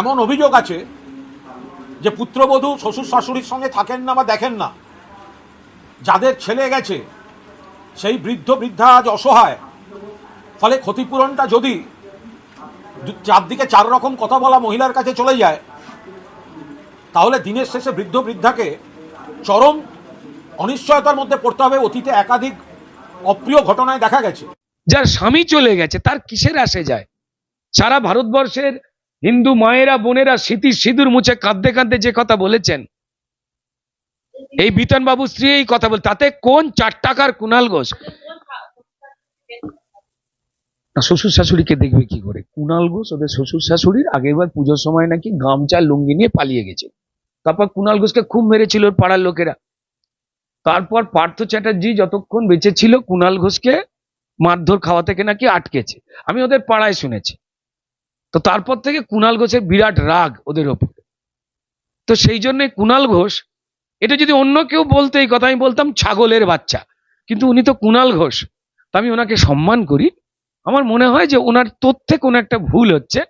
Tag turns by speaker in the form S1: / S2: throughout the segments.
S1: এমন অভিযোগ আছে যে পুত্রবধূ শ্বশুর শাশুড়ির সঙ্গে থাকেন না বা দেখেন না। যাদের ছেলে গেছে, সেই বৃদ্ধ বৃদ্ধা আজ অসহায়। ফলে ক্ষতিপূরণটা যদি চারদিকে চার রকম কথা বলা মহিলার কাছে চলে যায়, তাহলে দিনের শেষে বৃদ্ধ বৃদ্ধাকে চরম অনিশ্চয়তার মধ্যে পড়তে হবে, অতীতে একাধিক অপ্রিয় ঘটনায় দেখা গেছে।
S2: যার স্বামী চলে গেছে, তার কিসের আসে যায়? সারা ভারতবর্ষের হিন্দু মায়েরা, বোনেরা স্মৃতির সিঁদুর মুছে কাঁদতে কাঁদতে যে কথা বলেছেন। এই বিতন বাবু স্ত্রী এই কথা বল তাতে কোন চার টাকার কুনাল ঘোষ? শ্বশুর শাশুড়িকে দেখবে কি করে? কুনাল ঘোষ ওদের শ্বশুর শাশুড়ির আগেরবার পুজোর সময় নাকি গামছা, লুঙ্গি নিয়ে পালিয়ে গেছে। তারপর কুনাল ঘোষকে খুব মেরেছিল ওর পাড়ার লোকেরা। তারপর পার্থ চ্যাটার্জি যতক্ষণ বেঁচে ছিল, কুনাল ঘোষকে মারধর খাওয়া থেকে নাকি আটকেছে। আমি ওদের পাড়ায় শুনেছি। তো তারপর থেকে কুনাল ঘোষের বিরাট রাগ ওদের ওপর। তো সেই জন্য কুনাল ঘোষ, এটা যদি অন্য কেউ বলতে এই কথা আমি বলতাম ছাগলের বাচ্চা, কিন্তু উনি তো কুনাল ঘোষ। তা আমি ওনাকে সম্মান করি। আমার মনে হয় যে ওনার তথ্যে কোনো একটা ভুল হচ্ছে।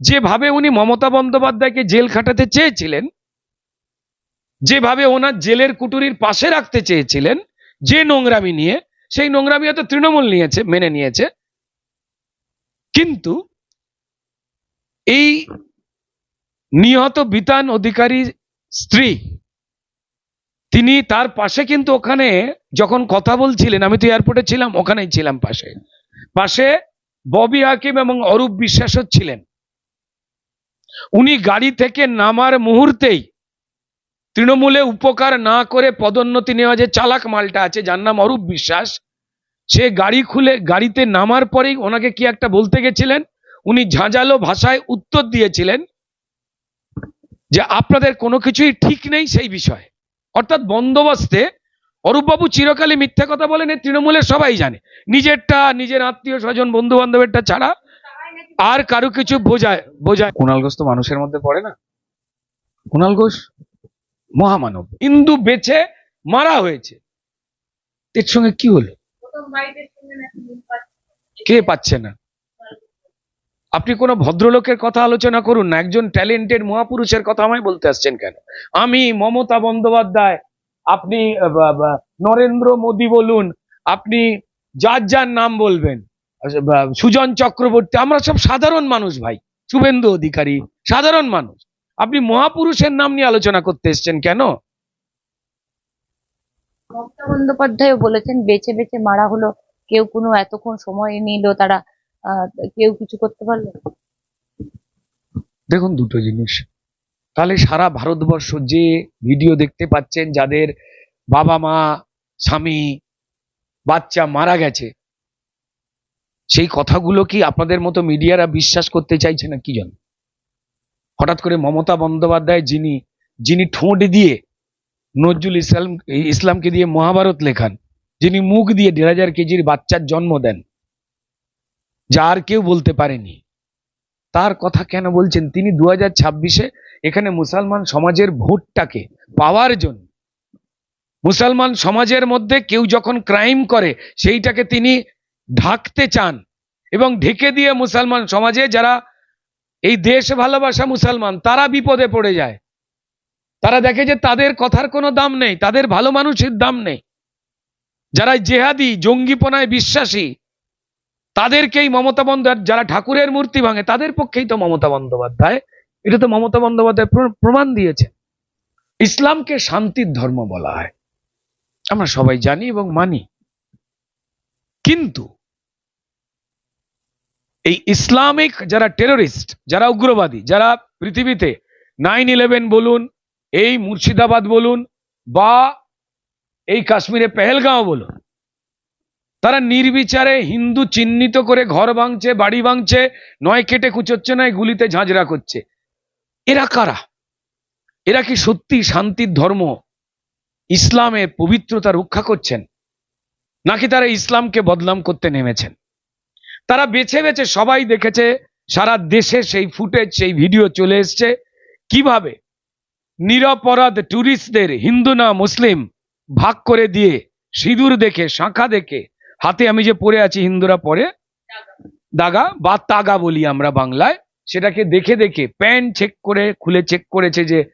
S2: যেভাবে উনি মমতা বন্দ্যোপাধ্যায়কে জেল খাটাতে চেয়েছিলেন, যেভাবে ওনার জেলের কুটুরির পাশে রাখতে চেয়েছিলেন, যে নোংরামি নিয়ে, সেই নোংরামি হয়তো তৃণমূল নিয়েছে, মেনে নিয়েছে। কিন্তু এই নিহত বিতান অধিকারী স্ত্রী, তিনি তার পাশে কিন্তু ওখানে যখন কথা বলছিলেন, আমি তো এয়ারপোর্টে ছিলাম, ওখানেই ছিলাম পাশে। পাশে ববি হাকিম এবং অরূপ বিশ্বাসও ছিলেন। উনি গাড়ি থেকে নামার মুহূর্তেই তৃণমূলে উপকার না করে পদোন্নতি নেওয়া যে চালাক মালটা আছে, যার নাম অরূপ বিশ্বাস, সে গাড়ি খুলে গাড়িতে নামার পরেই ওনাকে কি একটা বলতে গেছিলেন? উনি ঝাঁঝালো ভাষায় উত্তর দিয়েছিলেন যে আপনাদের কোনো কিছুই ঠিক নেই সেই বিষয়ে। অর্থাৎ বন্দোবস্তে অরূপবাবু চিরকালই মিথ্যা কথা বলেন এ তৃণমূলের সবাই জানে। নিজেরটা নিজের আত্মীয় স্বজন বন্ধু বান্ধবেরটা ছাড়া আর কারও কিছু বোঝায় বোঝায় কুণাল ঘোষ তো মানুষের মধ্যে পড়ে না? কুণাল ঘোষ? মহামানব। হিন্দু বেছে মারা হয়েছে। এর সঙ্গে কি হলো? কে পাচ্ছে না? আপনি কোনো ভদ্রলোকের কথা আলোচনা করুন না একজন ট্যালেন্টেড মহাপুরুষের কথা আমায় বলতে আসছেন কেন? আমি মমতা বন্দ্যোপাধ্যায় আপনি নরেন্দ্র মোদী বলুন আপনি যার যার নাম বলবেন আচ্ছা, সুজন চক্রবর্তী আমরা সব সাধারণ মানুষ ভাই শুভেন্দু অধিকারী সাধারণ মানুষ। আপনি মহাপুরুষের নাম নিয়ে আলোচনা করতে এসছেন কেন?
S3: মমতা বন্দ্যোপাধ্যায় বলেছেন বেছে বেছে মারা হলো কেউ কোনো এতক্ষণ সময় নিল তারা কেউ কিছু করতে পারল?
S2: দেখুন দুটো জিনিস। তাহলে সারা ভারতবর্ষ যে ভিডিও দেখতে পাচ্ছেন, যাদের বাবা মা, স্বামী, বাচ্চা মারা গেছে, সেই কথাগুলো কি আপনাদের মতো মিডিয়ারা বিশ্বাস করতে চাইছে না কি জন্য হঠাৎ করে মমতা বন্দ্যোপাধ্যায় যিনি যিনি ঠোঁট দিয়ে নজরুল ইসলাম, ইসলামকে দিয়ে মহাভারত লেখান, যিনি মুখ দিয়ে দেড় হাজার কেজির বাচ্চার জন্ম দেন যা আর কেউ বলতে পারেনি। তার কথা কেন বলছেন? তিনি দু হাজার ছাব্বিশে এখানে মুসলমান সমাজের ভোটটাকে পাওয়ার জন্য, মুসলমান সমাজের মধ্যে কেউ যখন ক্রাইম করে, সেইটাকে তিনি ঢাকতে চান এবং ঢেকে দিয়ে মুসলমান সমাজে যারা এই দেশ ভালোবাসা মুসলমান, তারা বিপদে পড়ে যায়। তারা দেখে যে তাদের কথার কোনো দাম নেই, তাদের ভালো মানুষের দাম নেই। যারা জেহাদি, জঙ্গিপনায় বিশ্বাসী তাদেরকেই মমতা বন্দ্যোপাধ্যায়, যারা ঠাকুরের মূর্তি ভাঙে, তাদের পক্ষেই তো মমতা বন্দ্যোপাধ্যায়। এটা তো মমতা বন্দ্যোপাধ্যায় প্রমাণ দিয়েছে। ইসলামকে শান্তির ধর্ম বলা হয়। আমরা সবাই জানি এবং মানি। কিন্তু এই ইসলামিক যারা টেররিস্ট, যারা উগ্রবাদী, যারা পৃথিবীতে নাইন ইলেভেন বলুন, এই মুর্শিদাবাদ বলুন, বা এই কাশ্মীরে পেহেলগাঁও বলুন তারা নির্বিচারে হিন্দু চিহ্নিত করে ঘর ভাঙছে, বাড়ি ভাঙছে, নয় কেটে কুচোচ্ছে, নয় গুলিতে ঝাঁঝরা করছে। এরা কারা? এরা কি সত্যি শান্তির ধর্ম? ইসলামের পবিত্রতা রক্ষা করছেন? নাকি তারা ইসলামকে বদনাম করতে নেমেছেন? তারা বেছে বেছে সবাই দেখেছে, সারা দেশে সেই ফুটেজ, সেই ভিডিও চলে এসছে। কীভাবে? নিরপরাধ ট্যুরিস্টদের হিন্দু না মুসলিম ভাগ করে দিয়ে সিঁদুর দেখে, শাঁখা দেখে হাতে আমি যে পরে আছি হিন্দুরা পরে, দাগা বা তাগা বলি আমরা বাংলায়, সেটাকে দেখে দেখে, প্যান্ট চেক করে, খুলে চেক করেছে যে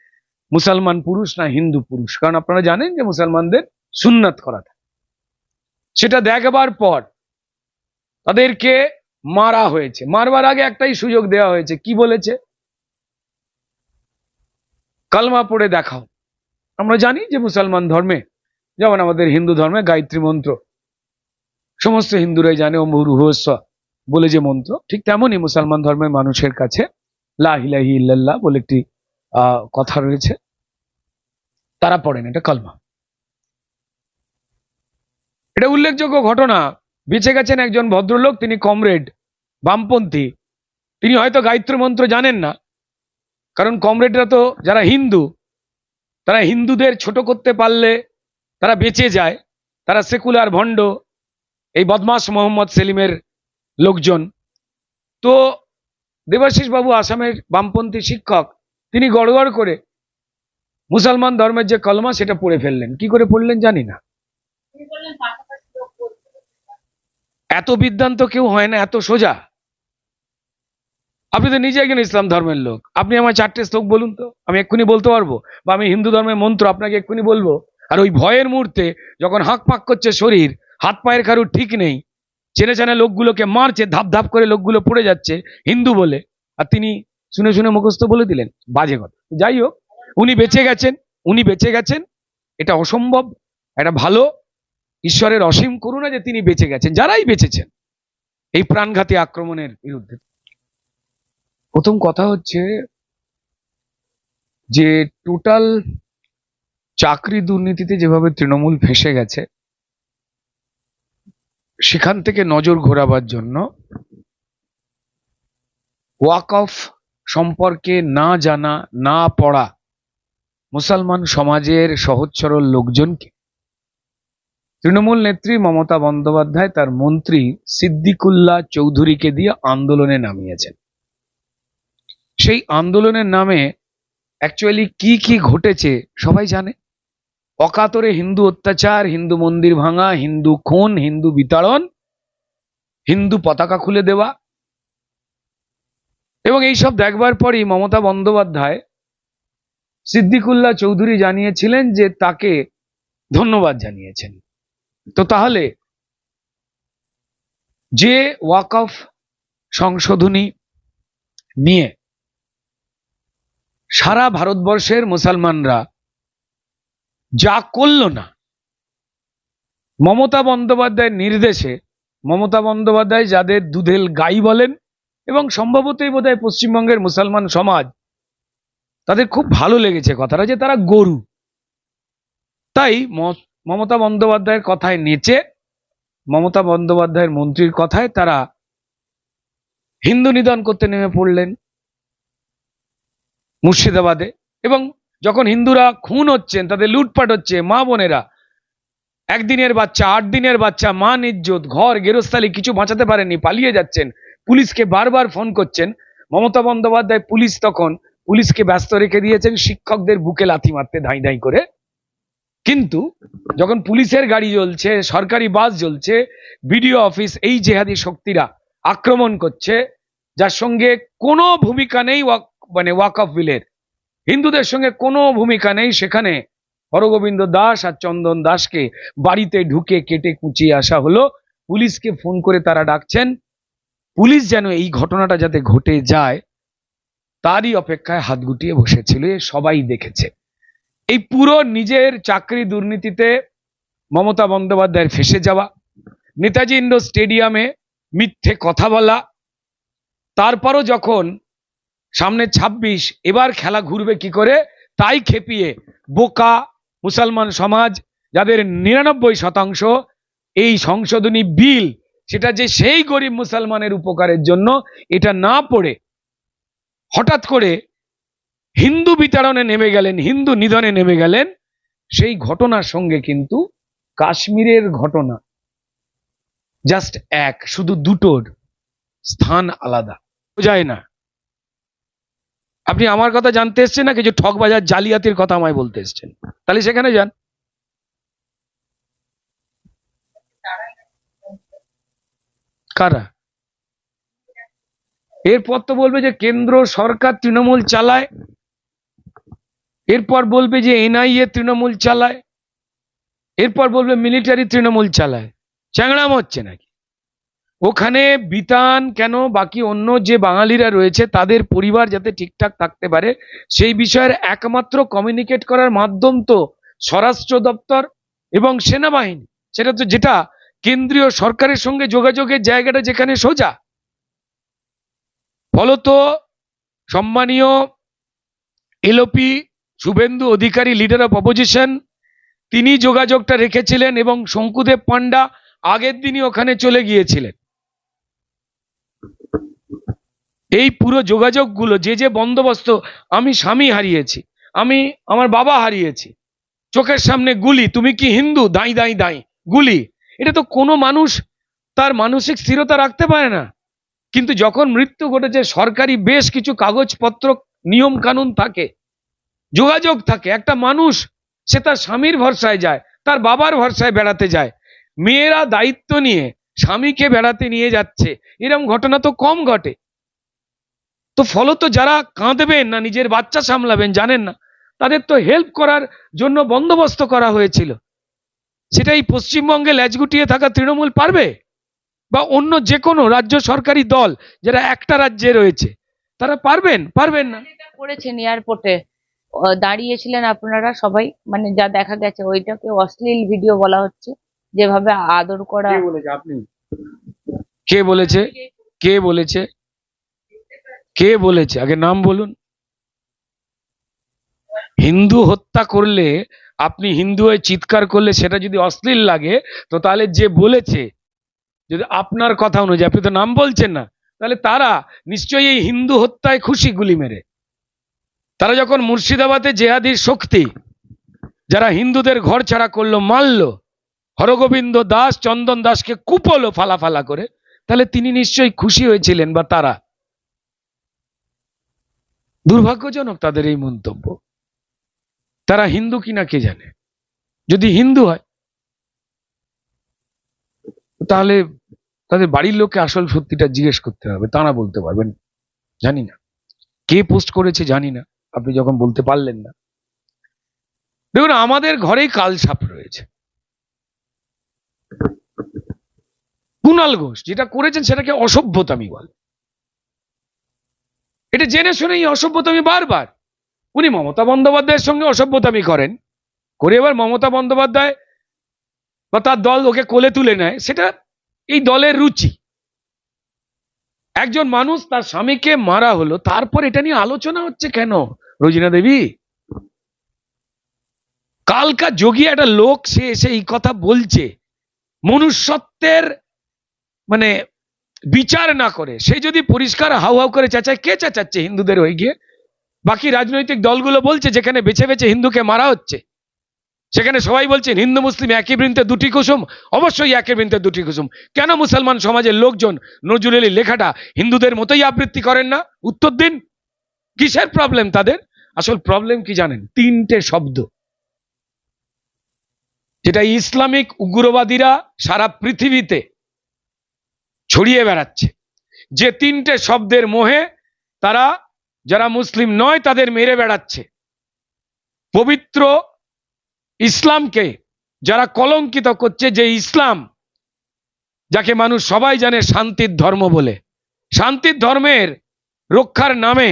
S2: মুসলমান পুরুষ না হিন্দু পুরুষ। কারণ আপনারা জানেন যে মুসলমানদের সুন্নাত করা থাকে। সেটা দেখবার পর তাদেরকে মারা হয়েছে। মারবার আগে একটাই সুযোগ দেওয়া হয়েছে। কি বলেছে? কালমা পড়ে দেখাও। আমরা জানি যে মুসলমান ধর্মে, যেমন আমাদের হিন্দু ধর্মে গায়ত্রী মন্ত্র সমস্ত হিন্দুরাই জানে ওম রুহস্ব বলে যে মন্ত্র, ঠিক তেমনই মুসলমান ধর্মের মানুষের কাছে লাহিলাহি ইল্লাল্লাহ বলে একটি কথা রয়েছে। তারা পড়েন, এটা কলমা। এটা উল্লেখযোগ্য ঘটনা। বেঁচে গেছেন একজন ভদ্রলোক, তিনি কমরেড, বামপন্থী। তিনি হয়তো গায়ত্রী মন্ত্র জানেন না, কারণ কমরেডরা তো যারা হিন্দু, তারা হিন্দুদের ছোট করতে পারলে তারা বেঁচে যায়, তারা সেকুলার, ভণ্ড এই বদমাস মোহাম্মদ সেলিমের লোকজন। তো দেবাশিস বাবু আসামের বামপন্থী শিক্ষক, তিনি গড়গড় করে মুসলমান ধর্মের যে কলমা, সেটা পড়ে ফেললেন। কি করে পড়লেন জানি না। এত বিদ্যান্ত কেউ হয় না, এত সোজা। আপনি তো নিজে একজন ইসলাম ধর্মের লোক। আপনি আমার চারটে শ্লোক বলুন তো, আমি এক্ষুনি বলতে পারব? বা আমি হিন্দু ধর্মের মন্ত্র আপনাকে এক্ষুনি বলব? আর ওই ভয়ের মুহূর্তে যখন হাঁক পাক করছে শরীর হাত পায়ের কারুর ঠিক নেই। চেনে চেনে লোকগুলোকে মারছে, ধাপ ধাপ করে লোকগুলো পড়ে যাচ্ছে, হিন্দু বলে। আর তিনি শুনে শুনে মুখস্থ বলে দিলেন, বাজে কথা। যাই হোক, উনি বেঁচে গেছেন, উনি বেঁচে গেছেন, এটা অসম্ভব, এটা ভালো। ঈশ্বরের অসীম করুণা যে তিনি বেঁচে গেছেন, যারাই বেঁচেছেন, এই প্রাণঘাতী আক্রমণের বিরুদ্ধে। প্রথম কথা হচ্ছে যে টোটাল চাকরি দুর্নীতিতে যেভাবে তৃণমূল ফেসে গেছে সেখান থেকে নজর ঘোরাবার জন্য ওয়াক অফ সম্পর্কে না জানা, না পড়া মুসলমান সমাজের সহজ সরল লোকজনকে তৃণমূল নেত্রী মমতা বন্দ্যোপাধ্যায় তার মন্ত্রী সিদ্দিকুল্লাহ চৌধুরীকে দিয়ে আন্দোলনে নামিয়েছেন। সেই আন্দোলনের নামে অ্যাকচুয়ালি কি কি ঘটেছে সবাই জানে। অকাতরে হিন্দু অত্যাচার, হিন্দু মন্দির ভাঙা, হিন্দু খুন, হিন্দু বিতাড়ন, হিন্দু পতাকা খুলে দেওয়া। এবং এইসব দেখবার পরই মমতা বন্দ্যোপাধ্যায় সিদ্দিকুল্লাহ চৌধুরী জানিয়েছিলেন যে তাকে ধন্যবাদ জানিয়েছেন। তো তাহলে যে ওয়াক অফ সংশোধনী নিয়ে সারা ভারতবর্ষের মুসলমানরা যা করল না। মমতা বন্দ্যোপাধ্যায়ের নির্দেশে, মমতা বন্দ্যোপাধ্যায় যাদের দুধেল গাই বলেন এবং সম্ভবতই বোধহয় পশ্চিমবঙ্গের মুসলমান সমাজ, তাদের খুব ভালো লেগেছে কথাটা যে তারা গরু। তাই মমতা বন্দ্যোপাধ্যায়ের কথায় নেচে, মমতা বন্দ্যোপাধ্যায়ের মন্ত্রীর কথায় তারা হিন্দু নিধন করতে নেমে পড়লেন মুর্শিদাবাদে এবং যখন হিন্দুরা খুন হচ্ছেন, তাদের লুটপাট হচ্ছে, মা বোনেরা, একদিনের বাচ্চা, আট দিনের বাচ্চা, মা নিজ্জত ঘর, গেরস্থালি কিছু বাঁচাতে পারেননি, পালিয়ে যাচ্ছেন। পুলিশকে বারবার ফোন করছেন। মমতা বন্দ্যোপাধ্যায় পুলিশ তখন পুলিশকে ব্যস্ত রেখে দিয়েছেন, শিক্ষকদের বুকে লাথি মারতে ধাই ধাই করে। কিন্তু যখন পুলিশের গাড়ি জ্বলছে, সরকারি বাস জ্বলছে, বিডিও অফিস, এই জেহাদি শক্তিরা আক্রমণ করছে, যার সঙ্গে কোনো ভূমিকা নেই ওয়াক- মানে ওয়াক অফ বিলের। হিন্দুদের সঙ্গে কোনো ভূমিকা নেই। সেখানে হরগোবিন্দ দাস আর চন্দন দাসকে বাড়িতে ঢুকে কেটে কুচিয়ে আসা হলো। পুলিশকে ফোন করে তারা ডাকছেন। পুলিশ যেন এই ঘটনাটা যাতে ঘটে যায়, তারই অপেক্ষায় হাত গুটিয়ে বসেছিল। সবাই দেখেছে। এই পুরো নিজের চাকরি দুর্নীতিতে মমতা বন্দ্যোপাধ্যায়ের ফেসে যাওয়া, নেতাজি ইন্ডোর স্টেডিয়ামে মিথ্যে কথা বলা, তারপরও যখন সামনে ২৬ এবার খেলা ঘুরবে কি করে? তাই খেপিয়ে বোকা মুসলমান সমাজ, যাদের নিরানব্বই শতাংশ এই সংশোধনী বিল, সেটা যে সেই গরিব মুসলমানের উপকারের জন্য, এটা না পড়ে হঠাৎ করে হিন্দু বিতাড়নে নেমে গেলেন, হিন্দু নিধনে নেমে গেলেন, সেই ঘটনার সঙ্গে কিন্তু কাশ্মীরের ঘটনা জাস্ট এক, শুধু দুটোর স্থান আলাদা। বোঝায় না। আপনি আমার কথা জানতে এসছেন না? কিছু ঠকবাজার জালিয়াতির কথা আমায় বলতে এসছেন। তাহলে সেখানে যান। কারা? এরপর তো বলবে যে কেন্দ্র সরকার তৃণমূল চালায়। এরপর বলবে যে এনআইএ তৃণমূল চালায়। এরপর বলবে মিলিটারি তৃণমূল চালায়। চ্যাংড়াম হচ্ছে নাকি? ওখানে বিতান কেন, বাকি অন্য যে বাঙালিরা রয়েছে, তাদের পরিবার যাতে ঠিকঠাক থাকতে পারে, সেই বিষয়ের একমাত্র কমিউনিকেট করার মাধ্যম তো স্বরাষ্ট্র দপ্তর এবং সেনাবাহিনী। সেটা তো যেটা কেন্দ্রীয় সরকারের সঙ্গে যোগাযোগের জায়গাটা যেখানে সোজা। ফলত সম্মানীয় LOP Suvendu Adhikari leader of opposition তিনি যোগাযোগটা রেখেছিলেন এবং শঙ্কুদেব পান্ডা আগের দিনই ওখানে চলে গিয়েছিলেন। এই পুরো যোগাযোগগুলো, যে যে বন্দোবস্ত আমি স্বামী হারিয়েছি, আমি আমার বাবা হারিয়েছি, চোখের সামনে গুলি, তুমি কি হিন্দু? দাই দাই দাই, গুলি। এটা তো কোনো মানুষ তার মানসিক স্থিরতা রাখতে পারে না। কিন্তু যখন মৃত্যু ঘটেছে, সরকারি বেশ কিছু কাগজপত্র নিয়ম কানুন থাকে, যোগাযোগ থাকে, একটা মানুষ, সে তার স্বামীর ভরসায় যায়, তার বাবার ভরসায় বেড়াতে যায়। মেয়েরা দায়িত্ব নিয়ে স্বামীকে বেড়াতে নিয়ে যাচ্ছে। এরকম ঘটনা তো কম ঘটে। তো ফলত যারা কাঁদবেন না নিজের বাচ্চা সামলাবেন জানেন না। তাদের তো হেল্প করার জন্য বন্দোবস্ত করা হয়েছিল। সেটাই পশ্চিমবঙ্গে ল্যাজ গুটিয়ে থাকা তৃণমূল পারবে? বা অন্য যে কোনো রাজ্য সরকারি দল যারা একটা রাজ্যে রয়েছে তারা পারবেন? পারবেন না।
S3: করেছেন এয়ারপোর্টে দাঁড়িয়েছিলেন আপনারা সবাই মানে যা দেখা গেছে ওইটাকে অশ্লীল ভিডিও বলা হচ্ছে যেভাবে আদর করা
S2: কে বলেছে? কে বলেছে? কে বলেছে? আগে নাম বলুন। হিন্দু হত্যা করলে, আপনি হিন্দু হয়ে চিৎকার করলে সেটা যদি অশ্লীল লাগে, তো তাহলে যে বলেছে, যদি আপনার কথা অনুযায়ী, আপনি তো নাম বলছেন না, তাহলে তারা নিশ্চয়ই এই হিন্দু হত্যায় খুশি গুলি মেরে। তারা যখন মুর্শিদাবাদে জেহাদির শক্তি, যারা হিন্দুদের ঘর ছাড়া করল, মারলো, হরগোবিন্দ দাস চন্দন দাসকে কুপলো ফালাফালা করে, তাহলে তিনি নিশ্চয়ই খুশি হয়েছিলেন বা তারা। দুর্ভাগ্যজনক তাদের এই মন্তব্য। তারা হিন্দু কিনা কে জানে? যদি হিন্দু হয়, তাহলে তাদের বাড়ির লোককে আসল সত্যিটা জিজ্ঞেস করতে হবে তারা বলতে পারবেন। জানি না। কে পোস্ট করেছে জানি না, আপনি যখন বলতে পারলেন না। দেখুন, আমাদের ঘরেই কাল সাপ রয়েছে। কুণাল ঘোষ, যেটা করেছেন সেটাকে অসভ্যতামি বলে। এটা জেনে শুনেই অসভ্যতামি বারবার। উনি মমতা বন্দ্যোপাধ্যায়ের সঙ্গে অসভ্যতামি করেন। করে এবার মমতা বন্দ্যোপাধ্যায় বা তার দল ওকে কোলে তুলে নেয়, সেটা এই দলের রুচি। একজন মানুষ তার স্বামীকে মারা হলো, তারপর এটা নিয়ে আলোচনা হচ্ছে কেন, রোজিনা দেবী? কালকা যোগী একটা লোক, সে এসে এই কথা বলছে। মনুষ্যত্বের মানে বিচার না করে। সে যদি পরিষ্কার হাউ হাউ করে চেঁচায়, কে চেঁচাচ্ছে হিন্দুদের হয়ে গিয়ে? বাকি রাজনৈতিক দলগুলো বলছে, যেখানে বেছে বেছে হিন্দুকে মারা হচ্ছে। সেখানে সবাই বলছেন হিন্দু, মুসলিম একই বৃন্তে দুটি কুসুম। অবশ্যই একই বৃন্তে দুটি কুসুম। কেন মুসলমান সমাজের লোকজন নজরুল আলী লেখাটা হিন্দুদের মতোই আবৃত্তি করেন না? উত্তর দিন। কিসের প্রবলেম তাদের? আসল প্রবলেম কি জানেন? তিনটে শব্দ। যেটা ইসলামিক উগ্রবাদীরা সারা পৃথিবীতে ছড়িয়ে বেড়াচ্ছে। যে তিনটে শব্দের মোহে তারা যারা মুসলিম নয় তাদের মেরে বেড়াচ্ছে। পবিত্র ইসলামকে যারা কলঙ্কিত করছে, যে ইসলাম যাকে মানুষ সবাই জানে শান্তির ধর্ম বলে। শান্তির ধর্মের রক্ষার নামে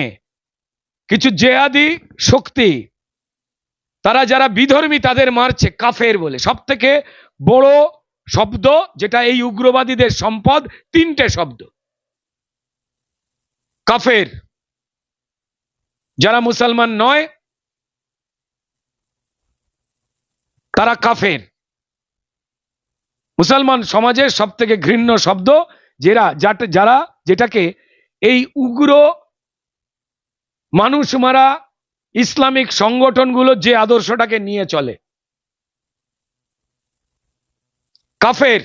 S2: কিছু জেহাদি শক্তি, তারা যারা বিধর্মী তাদের মারছে কাফের বলে। সব থেকে বড় শব্দ, যেটা এই উগ্রবাদীদের সম্পদ, তিনটে শব্দ। কাফের, যারা মুসলমান নয়, তারা কাফের। মুসলমান সমাজের সব থেকে ঘৃণ্য শব্দ, যেরা যারা, যেটাকে এই উগ্র মানুষ মারা ইসলামিক সংগঠনগুলো যে আদর্শটাকে নিয়ে চলে। কাফের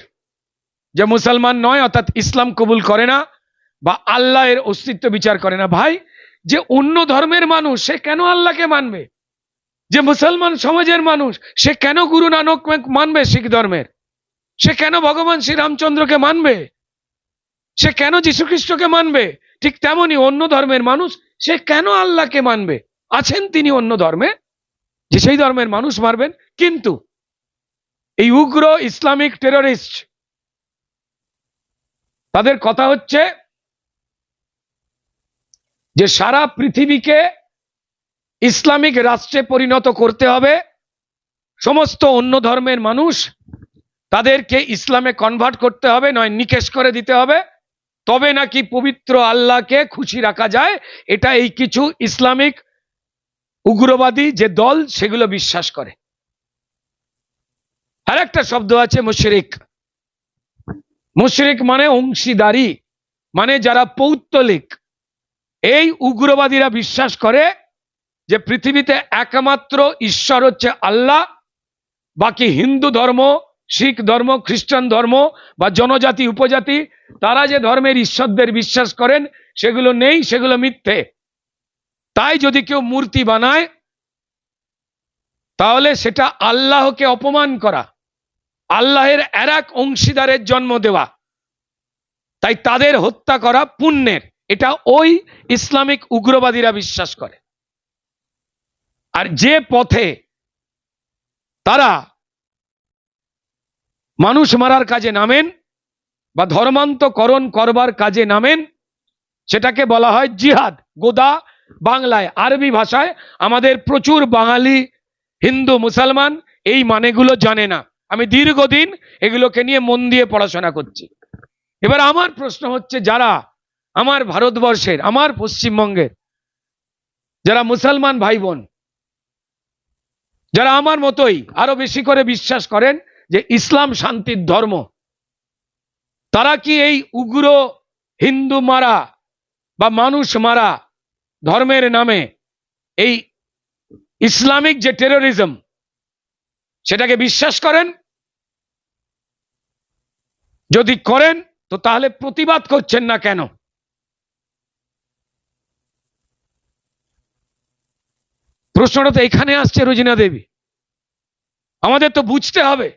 S2: যে মুসলমান নয়, অর্থাৎ ইসলাম কবুল করে না বা আল্লাহের অস্তিত্ব বিচার করে না। ভাই, যে অন্য ধর্মের মানুষ, সে কেন আল্লাহকে মানবে? যে মুসলমান সমাজের মানুষ, সে কেন গুরু নানক মানবে শিখ ধর্মের? সে কেন ভগবান শ্রীরামচন্দ্রকে মানবে? সে কেন যীশু খ্রিস্টকে মানবে? ঠিক তেমনি অন্য ধর্মের মানুষ, সে কেন আল্লাহকে মানবে? আছেন তিনি অন্য ধর্মে? যে সেই ধর্মের মানুষ মারবেন, কিন্তু এই উগ্র ইসলামিক টেররিস্ট। তাদের কথা হচ্ছে যে সারা পৃথিবীকে ইসলামিক রাষ্ট্রে পরিণত করতে হবে। সমস্ত অন্য ধর্মের মানুষ তাদেরকে ইসলামে কনভার্ট করতে হবে, নয় নিকেশ করে দিতে হবে। তবে নাকি পবিত্র আল্লাহকে খুশি রাখা যায়? এটা এই কিছু ইসলামিক উগ্রবাদী যে দল, সেগুলো বিশ্বাস করে। আর একটা শব্দ আছে মুশরিক। মুশরিক মানে অংশীদারি মানে যারা পৌত্তলিক। এই উগ্রবাদীরা বিশ্বাস করে যে পৃথিবীতে একমাত্র ঈশ্বর হচ্ছে আল্লাহ, বাকি হিন্দু ধর্ম, শিখ ধর্ম, খ্রিস্টান ধর্ম বা জনজাতি, উপজাতি, তারা যে ধর্মের ঈশ্বরদের বিশ্বাস করেন, সেগুলো নেই, সেগুলো মিথ্যে। তাই যদি কেউ মূর্তি বানায়, তাহলে সেটা আল্লাহকে অপমান করা। আল্লাহের এরাক অংশীদারের জন্ম দেওয়া। তাই তাদের হত্যা করা পুণ্যের। এটা ওই ইসলামিক উগ্রবাদীরা বিশ্বাস করে। আর যে পথে তারা মানুষ মারার কাজে নামেন বা ধর্মান্তকরণ করবার কাজে নামেন, সেটাকে বলা হয় জিহাদ, গোদা বাংলায়, আরবি ভাষায়। আমাদের প্রচুর বাঙালি, হিন্দু, মুসলমান এই মানেগুলো জানে না। আমি দীর্ঘদিন এগুলোকে নিয়ে মন দিয়ে পড়াশোনা করছি। এবার আমার প্রশ্ন হচ্ছে, যারা আমার ভারতবর্ষের, আমার পশ্চিমবঙ্গের, যারা মুসলমান ভাই বোন যারা আমার মতোই আরও বেশি করে বিশ্বাস করেন যে ইসলাম শান্তির ধর্ম, তারা কি এই উগ্র হিন্দু মারা বা মানুষ মারা ধর্মের নামে এই ইসলামিক যে টেরোরিজম সেটাকে বিশ্বাস করেন? যদি করেন, তো তাহলে প্রতিবাদ করছেন না কেন? প্রশ্নটা তো এখানে আসছে, রোজিনা দেবী। আমাদের তো বুঝতে হবে,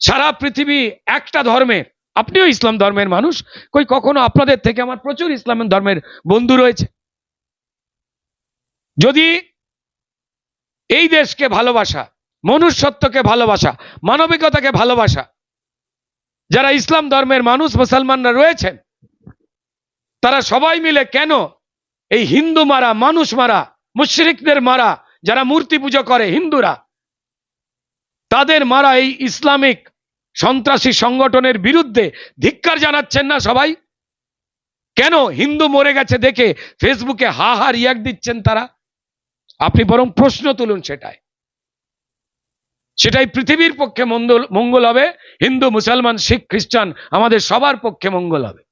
S2: সারা পৃথিবী একটা ধর্মের। আপনিও ইসলাম ধর্মের মানুষ, কই কখনো আপনাদের থেকে আমার প্রচুর ইসলাম ধর্মের বন্ধু রয়েছে। যদি এই দেশকে ভালোবাসা, মনুষ্যত্বকে ভালোবাসা, মানবিকতাকে ভালোবাসা যারা ইসলাম ধর্মের মানুষ, মুসলমানরা রয়েছেন, তারা সবাই মিলে কেন এই হিন্দু মারা, মানুষ মারা, মুশরিকদের মারা, যারা মূর্তি পুজো করে হিন্দুরা, তাদের মারা এই ইসলামিক সন্ত্রাসী সংগঠনের বিরুদ্ধে ধিক্কার জানাচ্ছেন না সবাই? কেন হিন্দু মরে গেছে দেখে ফেসবুকে হা হা রিয়াক্ট দিচ্ছেন তারা? আপনি বরং প্রশ্ন তুলুন সেটাই সেটাই পৃথিবীর পক্ষে মঙ্গল মঙ্গল হবে। হিন্দু, মুসলমান, শিখ, খ্রিস্টান, আমাদের সবার পক্ষে মঙ্গল হবে।